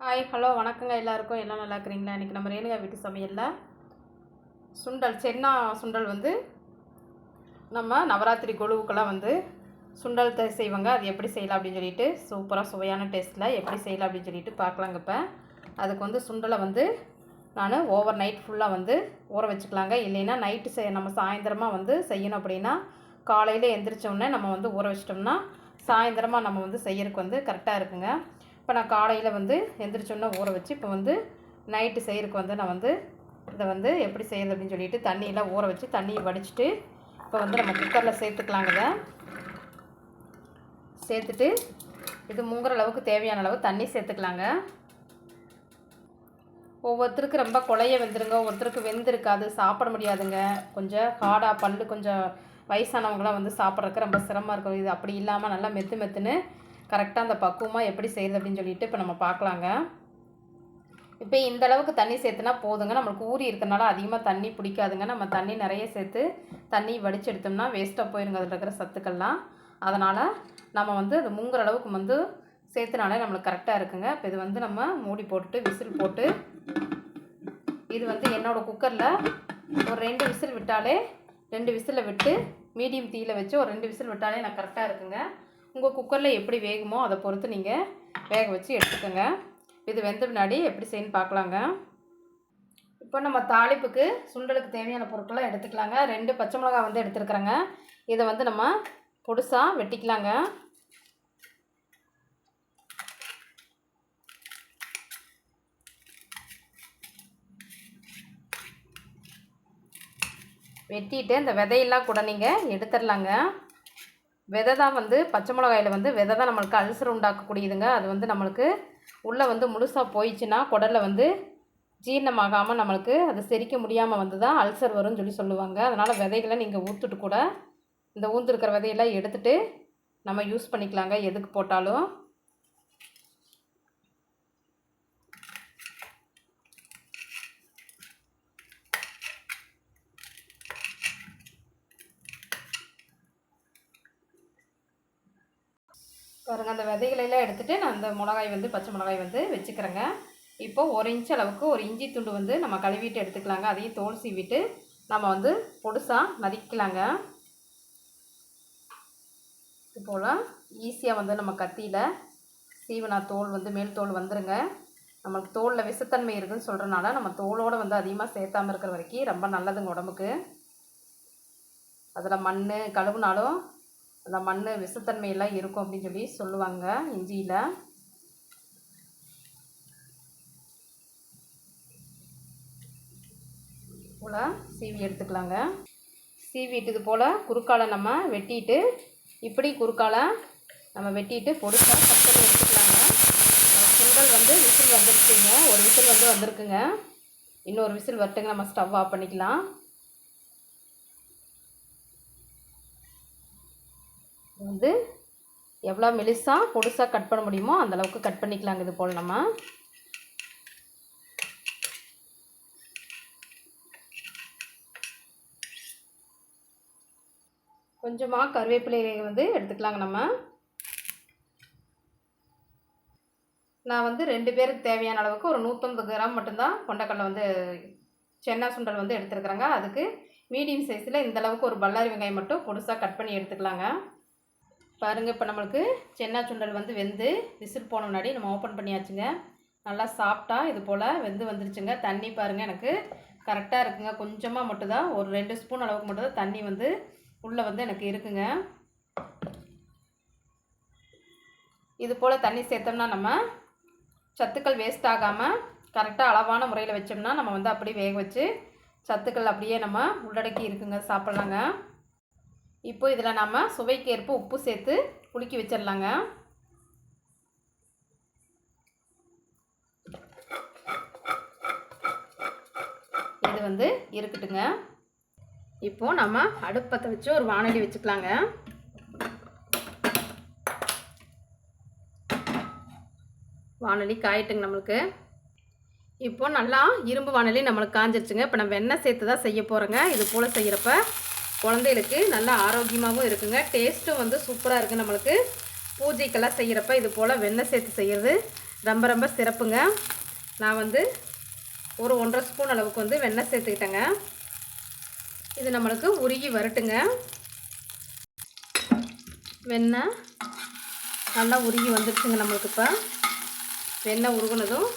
Hi hello வணக்கங்க எல்லாருக்கும். எல்லாம் நல்லா இருக்கிறீங்களா? இன்றைக்கி நம்ம ரேணுகா வீட்டு சமையலில் சுண்டல் சென்னா சுண்டல் வந்து நம்ம நவராத்திரி கொழுவுக்கெல்லாம் வந்து சுண்டல் த- செய்வாங்க. அது எப்படி செய்யலாம் அப்படின்னு சொல்லிட்டு சூப்பராக சுவையான டேஸ்ட்டில் எப்படி செய்யலாம் அப்படின்னு சொல்லிட்டு பார்க்கலாங்க இப்போ. அதுக்கு வந்து சுண்டலை வந்து நான் ஓவர் நைட் ஃபுல்லாக வந்து ஊற வச்சுக்கலாங்க. இல்லைன்னா நைட்டு செய் நம்ம சாயந்தரமாக வந்து செய்யணும் அப்படின்னா காலையில் எந்திரிச்சோடனே நம்ம வந்து ஊற வச்சிட்டோம்னா சாயந்தரமாக நம்ம வந்து செய்யறதுக்கு வந்து கரெக்டாக இருக்குங்க. இப்போ நான் காலையில் வந்து எந்திரிச்சோன்னே ஊற வச்சு இப்போ வந்து நைட்டு செய்கிறக்கு வந்து நான் வந்து இதை வந்து எப்படி செய்யறது அப்படின்னு சொல்லிட்டு தண்ணியெல்லாம் ஊற வச்சு தண்ணியை வடிச்சிட்டு இப்போ வந்து நம்ம குக்கரில் சேர்த்துக்கலாங்க இதை. சேர்த்துட்டு இது முங்குற அளவுக்கு தேவையான அளவு தண்ணி சேர்த்துக்கலாங்க. ஒவ்வொருத்தருக்கு ரொம்ப குழைய வெந்துருங்க ஒருத்தருக்கு வெந்திருக்காது சாப்பிட முடியாதுங்க. கொஞ்சம் ஹார்டாக பல்லு கொஞ்சம் வயசானவங்களாம் வந்து சாப்பிட்றதுக்கு ரொம்ப சிரமமாக இருக்கும். இது அப்படி இல்லாமல் நல்லா மெத்து மெத்துன்னு கரெக்டாக அந்த பக்குவமாக எப்படி செய்யுது அப்படின்னு சொல்லிட்டு இப்போ நம்ம பார்க்கலாங்க. இப்போ இந்த அளவுக்கு தண்ணி சேர்த்துனா போதுங்க. நம்மளுக்கு ஊறி இருக்கிறனால அதிகமாக தண்ணி பிடிக்காதுங்க. நம்ம தண்ணி நிறைய சேர்த்து தண்ணி வடித்து எடுத்தோம்னா வேஸ்ட்டாக போயிருங்க. அதில் இருக்கிற சத்துக்கள்லாம். அதனால் நம்ம வந்து அது மூங்குற அளவுக்கு வந்து சேர்த்துனாலே நம்மளுக்கு கரெக்டாக இருக்குங்க. இப்போ இது வந்து நம்ம மூடி போட்டுட்டு விசில் போட்டு இது வந்து என்னோடய குக்கரில் ஒரு ரெண்டு விசில் விட்டாலே ரெண்டு விசிலில் விட்டு மீடியம் தீயில் வச்சு ஒரு ரெண்டு விசில் விட்டாலே நான் கரெக்டாக இருக்குங்க. உங்கள் குக்கரில் எப்படி வேகுமோ அதை பொறுத்து நீங்கள் வேக வச்சு எடுத்துக்கோங்க. இது வெந்த பின்னாடி எப்படி செய்யணும் பார்க்கலாங்க. இப்போ நம்ம தாளிப்புக்கு சுண்டலுக்கு தேவையான பொருட்கள்லாம் எடுத்துக்கலாங்க. ரெண்டு பச்சை மிளகாய் வந்து எடுத்துருக்குறேங்க. இதை வந்து நம்ம பொடுசாக வெட்டிக்கலாங்க. வெட்டிட்டு இந்த விதையெல்லாம் கூட நீங்கள் எடுத்துடலாங்க. விதை தான் வந்து பச்சை மிளகாயில் வந்து விதை தான் நம்மளுக்கு அல்சர் உண்டாக்கக்கூடியதுங்க. அது வந்து நம்மளுக்கு உள்ளே வந்து முழுசாக போயிடுச்சுன்னா குடலில் வந்து ஜீரணமாகாமல் நம்மளுக்கு அது செரிக்க முடியாமல் வந்து தான் அல்சர் வரும்னு சொல்லி சொல்லுவாங்க. அதனால் விதைகளை நீங்கள் ஊற்றுட்டு கூட இந்த ஊந்துருக்கிற விதையெல்லாம் எடுத்துகிட்டு நம்ம யூஸ் பண்ணிக்கலாங்க. எதுக்கு போட்டாலும். பாருங்கள் அந்த விதைகளெல்லாம் எடுத்துகிட்டு நான் அந்த மிளகாய் வந்து பச்சை மிளகாய் வந்து வச்சுக்கிறேங்க. இப்போ ஒரு இன்ச் அளவுக்கு ஒரு இஞ்சி துண்டு வந்து நம்ம கழுவிட்டு எடுத்துக்கலாங்க. அதையும் தோல் சீவிட்டு நம்ம வந்து பொடுசாக நறுக்கலாங்க. இது போல் ஈஸியாக வந்து நம்ம கத்தியில் சீவனா தோல் வந்து மேல் தோல் வந்துருங்க. நம்மளுக்கு தோலில் விஷத்தன்மை இருக்குதுன்னு சொல்கிறனால நம்ம தோலோடு வந்து அதிகமாக சேர்த்தாமல் இருக்கிற வரைக்கும் ரொம்ப நல்லதுங்க உடம்புக்கு. அதில் மண் கழுவுனாலும் அந்த மண் விஷத்தன்மையெல்லாம் இருக்கும் அப்படின்னு சொல்லி சொல்லுவாங்க இஞ்சியில். போல் சீவி எடுத்துக்கலாங்க. சீவிட்டு இது போல் குறுக்கால நம்ம வெட்டிட்டு இப்படி குறுக்கால நம்ம வெட்டிட்டு பொடிசாக கட் எடுத்துக்கலாங்க. சுண்டல் வந்து விசில் வந்துருச்சுங்க. ஒரு விசில் வந்து வந்திருக்குங்க. இன்னொரு விசில் வரட்டுங்க. நம்ம ஸ்டவ் ஆஃப் பண்ணிக்கலாம். வந்து எவ்வளோ மெலிசாக பொடுசாக கட் பண்ண முடியுமோ அந்த அளவுக்கு கட் பண்ணிக்கலாங்க இது போல் நம்ம. கொஞ்சமாக கருவேப்பிலையை வந்து எடுத்துக்கலாங்க நம்ம. நான் வந்து ரெண்டு பேருக்கு தேவையான அளவுக்கு ஒரு நூற்றம்பது கிராம் மட்டும்தான் கொண்டக்கடலை வந்து சென்னா சுண்டல் வந்து எடுத்துருக்குறேங்க. அதுக்கு மீடியம் சைஸில் இந்த அளவுக்கு ஒரு பல்லாரி வெங்காயம் மட்டும் பொடுசாக கட் பண்ணி எடுத்துக்கலாங்க. பாருங்கள் இப்போ நம்மளுக்கு சென்னா சுண்டல் வந்து வெந்து விசில் போன முன்னாடி நம்ம ஓப்பன் பண்ணியாச்சுங்க. நல்லா சாப்பிட்டா இது போல் வெந்து வந்துருச்சுங்க. தண்ணி பாருங்கள் எனக்கு கரெக்டாக இருக்குங்க. கொஞ்சமாக மட்டும்தான் ஒரு ரெண்டு ஸ்பூன் அளவுக்கு மட்டும்தான் தண்ணி வந்து உள்ளே வந்து எனக்கு இருக்குங்க. இது போல் தண்ணி சேர்த்தோம்னா நம்ம சத்துக்கள் வேஸ்ட் ஆகாமல் கரெக்டாக அளவான முறையில் வச்சோம்னா நம்ம வந்து அப்படியே வேக வச்சு சத்துக்கள் அப்படியே நம்ம உள்ளடக்கி இருக்குங்க சாப்பிட்லாங்க. இப்போ இதில் நம்ம சுவைக்கேற்ப உப்பு சேர்த்து குலுக்கி வச்சிடலாங்க. இது வந்து இருக்கட்டுங்க. இப்போ நம்ம அடுப்பத்தை வச்சு ஒரு வானொலி வச்சுக்கலாங்க. வானொலி காயிட்டுங்க நம்மளுக்கு. இப்போ நல்லா இரும்பு வானொலி நம்மளுக்கு காஞ்சிருச்சுங்க. இப்போ நம்ம வெண்ணெய் சேர்த்து தான் செய்ய போகிறோங்க இது போல் செய்கிறப்ப குழந்தைகளுக்கு நல்லா ஆரோக்கியமாகவும் இருக்குங்க. டேஸ்ட்டும் வந்து சூப்பராக இருக்குது நம்மளுக்கு. பூஜைக்கெல்லாம் செய்கிறப்ப இது போல் வெண்ணெய் சேர்த்து செய்கிறது ரொம்ப ரொம்ப சிறப்புங்க. நான் வந்து ஒரு ஒன்றரை ஸ்பூன் அளவுக்கு வந்து வெண்ணெய் சேர்த்துக்கிட்டேங்க. இது நம்மளுக்கு உருகி வரட்டுங்க. வெண்ணெய் நல்லா உருகி வந்துடுச்சுங்க நம்மளுக்கு இப்போ. வெண்ணெய் உருகுனதும்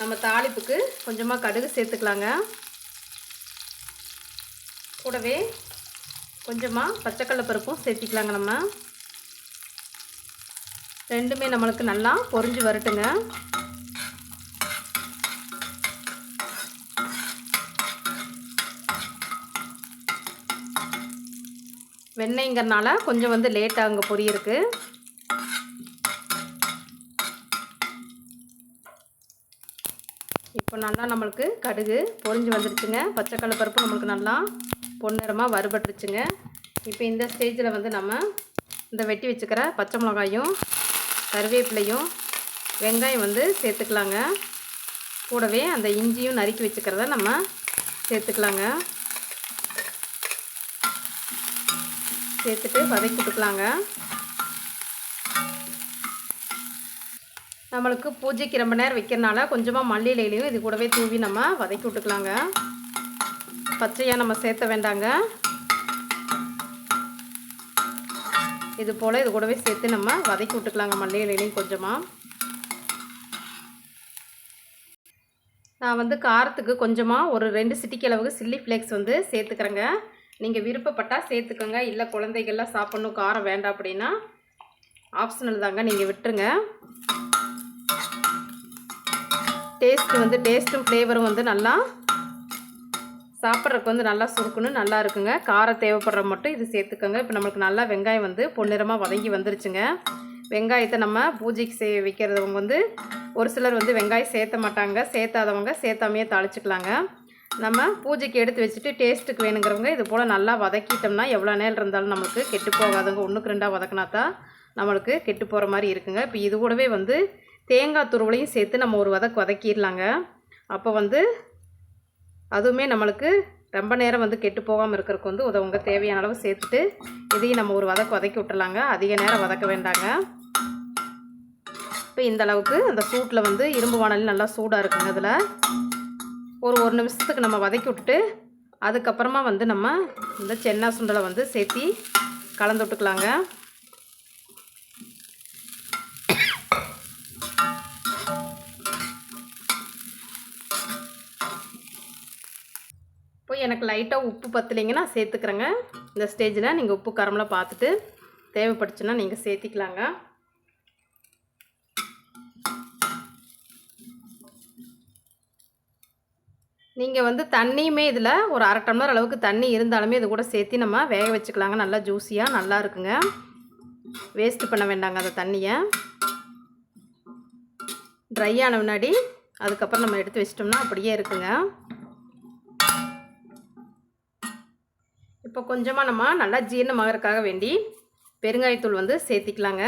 நம்ம தாளிப்புக்கு கொஞ்சமாக கடுகு சேர்த்துக்கலாங்க. கூடவே கொஞ்சமாக பச்சைக்கடலை பருப்பும் சேர்த்திக்கலாங்க நம்ம. ரெண்டுமே நம்மளுக்கு நல்லா பொரிஞ்சு வரட்டுங்க. வெண்ணெய்ங்கிறனால கொஞ்சம் வந்து லேட்டாக அங்கே பொரியருக்கு இப்போ நல்லா நம்மளுக்கு கடுகு பொரிஞ்சு வந்துருச்சுங்க. பச்சைக்கடலை பருப்பு நம்மளுக்கு நல்லா பொன்னிறமாக வறுபட்டுருச்சுங்க. இப்போ இந்த ஸ்டேஜில் வந்து நம்ம இந்த வெட்டி வச்சுக்கிற பச்சை மிளகாயும் கருவேப்பிலையும் வெங்காயம் வந்து சேர்த்துக்கலாங்க. கூடவே அந்த இஞ்சியும் நறுக்கி வச்சுக்கிறத நம்ம சேர்த்துக்கலாங்க. சேர்த்துட்டு வதக்கி விட்டுக்கலாங்க நம்மளுக்கு பூஜைக்கு ரொம்ப நேரம் வைக்கிறனால கொஞ்சமாக மல்லி இலையிலையும் இது கூடவே தூவி நம்ம வதக்கி விட்டுக்கலாங்க. பச்சையாக நம்ம சேர்த்த வேண்டாங்க. இது போல் இது கூடவே சேர்த்து நம்ம வதக்கி விட்டுக்கலாங்க. மல்லி கொஞ்சமாக நான் வந்து காரத்துக்கு கொஞ்சமாக ஒரு ரெண்டு சிட்டிக்கு அளவுக்கு சில்லி ஃப்ளேக்ஸ் வந்து சேர்த்துக்கிறேங்க. நீங்கள் விருப்பப்பட்டால் சேர்த்துக்கோங்க. இல்லை குழந்தைகள்லாம் சாப்பிட்ணும் காரம் வேண்டாம் அப்படின்னா ஆப்ஷனல் தாங்க. நீங்கள் விட்டுருங்க. டேஸ்ட்டு வந்து டேஸ்ட்டும் ஃப்ளேவரும் வந்து நல்லா சாப்பிட்றதுக்கு வந்து நல்லா சுருக்குன்னு நல்லா இருக்குங்க. காரம் தேவைப்படுற மட்டும் இது சேர்த்துக்கோங்க. இப்போ நம்மளுக்கு நல்லா வெங்காயம் வந்து பொன்னிறமாக வதங்கி வந்துருச்சுங்க. வெங்காயத்தை நம்ம பூஜைக்கு சே வைக்கிறவங்க வந்து ஒரு சிலர் வந்து வெங்காயம் சேர்த்த மாட்டாங்க. சேர்த்தாதவங்க சேர்த்தாமையே தாளிச்சிக்கலாங்க. நம்ம பூஜைக்கு எடுத்து வச்சுட்டு டேஸ்ட்டுக்கு வேணுங்கிறவங்க இது போல் நல்லா வதக்கிட்டோம்னா எவ்வளோ நேரம் இருந்தாலும் நம்மளுக்கு கெட்டு போகாதுங்க. ஒன்றுக்கு ரெண்டாக வதக்கினா தான் நம்மளுக்கு கெட்டு போகிற மாதிரி இருக்குங்க. இப்போ இது கூடவே வந்து தேங்காய் துருவலையும் சேர்த்து நம்ம ஒரு வதக்கு வதக்கிடலாங்க. அப்போ வந்து அதுவுமே நம்மளுக்கு ரொம்ப நேரம் வந்து கெட்டு போகாமல் இருக்கிறதுக்கு வந்து உதவுங்க. தேவையான அளவு சேர்த்துட்டு இதையும் நம்ம ஒரு வதக்கு வதக்கி விட்டுலாங்க அதிக நேரம் வதக்க வேண்டாங்க. இப்போ இந்த அளவுக்கு அந்த சூட்டில் வந்து இரும்பு வானல் நல்லா சூடாக இருக்குங்க அதில் ஒரு ஒரு நிமிஷத்துக்கு நம்ம வதக்கி விட்டுட்டு அதுக்கப்புறமா வந்து நம்ம இந்த சென்னா சுண்டலை வந்து சேர்த்தி கலந்து விட்டுக்கலாங்க. எனக்கு லைட்டாக உப்பு பத்தலைங்கன்னா சேர்த்துக்கிறேங்க. இந்த ஸ்டேஜில் நீங்கள் உப்பு காரமெலாம் பார்த்துட்டு தேவைப்பட்டுச்சுன்னா நீங்கள் சேர்த்திக்கலாங்க. நீங்கள் வந்து தண்ணியுமே இதில் ஒரு அரை டம்ளர் அளவுக்கு தண்ணி இருந்தாலுமே இது கூட சேர்த்து நம்ம வேக வச்சுக்கலாங்க. நல்லா ஜூஸியாக நல்லா இருக்குங்க. வேஸ்ட்டு பண்ண வேண்டாங்க அந்த தண்ணியை. ட்ரை ஆன முன்னாடி அதுக்கப்புறம் நம்ம எடுத்து வச்சிட்டோம்னா அப்படியே இருக்குங்க. இப்போ கொஞ்சமாக நம்ம நல்லா ஜீரணமாகறதுக்காக வேண்டி பெருங்காயத்தூள் வந்து சேர்த்திக்கலாங்க.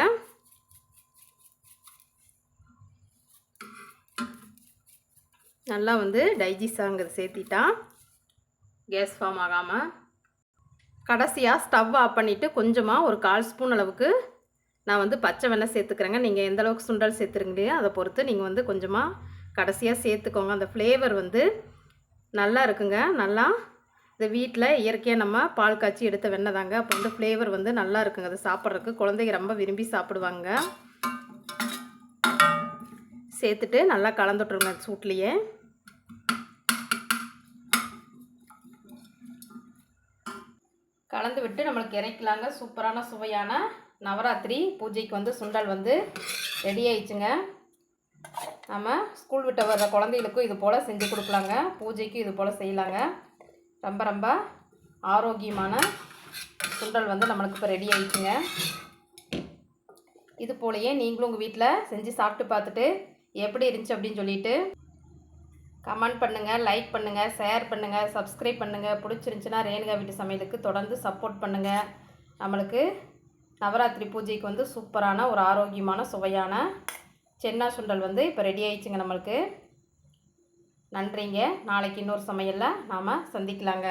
நல்லா வந்து டைஜஸ்ட் ஆகுது சேர்த்திட்டா கேஸ் ஃபார்ம் ஆகாமல் கடைசியாக ஸ்டவ் ஆஃப் பண்ணிவிட்டு கொஞ்சமாக ஒரு கால் ஸ்பூன் அளவுக்கு நான் வந்து பச்சை வெண்ணெய் சேர்த்துக்கிறேங்க. நீங்கள் எந்த அளவுக்கு சுண்டல் சேர்த்துருங்களையோ அதை பொறுத்து நீங்கள் வந்து கொஞ்சமாக கடைசியாக சேர்த்துக்கோங்க. அந்த ஃப்ளேவர் வந்து நல்லா இருக்குங்க. நல்லா இந்த வீட்டில் இயற்கையாக நம்ம பால் காய்ச்சி எடுத்த வெண்ணெய் தாங்க. அப்போ வந்து ஃப்ளேவர் வந்து நல்லா இருக்குங்க. அது சாப்பிட்றதுக்கு குழந்தைங்க ரொம்ப விரும்பி சாப்பிடுவாங்க. சேர்த்துட்டு நல்லா கலந்துட்டுருங்க சூட்லேயே. கலந்து விட்டு நம்மளுக்கு இறக்கலாங்க. சூப்பரான சுவையான நவராத்திரி பூஜைக்கு வந்து சுண்டல் வந்து ரெடி ஆயிடுச்சுங்க. நம்ம ஸ்கூல் விட்டு வர்ற குழந்தைகளுக்கும் இது போல் செஞ்சு கொடுக்கலாங்க. பூஜைக்கும் இது போல் செய்யலாங்க. ரொம்ப ரொம்ப ஆரோக்கியமான சுண்டல் வந்து நம்மளுக்கு இப்போ ரெடி ஆகிடுச்சுங்க இது போலயே நீங்களும் உங்கள் வீட்டில் செஞ்சு சாப்பிட்டு பார்த்துட்டு எப்படி இருந்துச்சு அப்படின்னு சொல்லிட்டு கமெண்ட் பண்ணுங்கள் லைக் பண்ணுங்கள் ஷேர் பண்ணுங்கள் சப்ஸ்கிரைப் பண்ணுங்கள் பிடிச்சிருந்துச்சின்னா ரேணுகா வீட்டு சமையலுக்கு தொடர்ந்து சப்போர்ட் பண்ணுங்கள் நம்மளுக்கு நவராத்திரி பூஜைக்கு வந்து சூப்பரான ஒரு ஆரோக்கியமான சுவையான சென்னா சுண்டல் வந்து இப்போ ரெடி ஆயிடுச்சுங்க நம்மளுக்கு. நன்றிங்க. நாளைக்கு இன்னொரு சமையலில் நாம் சந்திக்கலாங்க.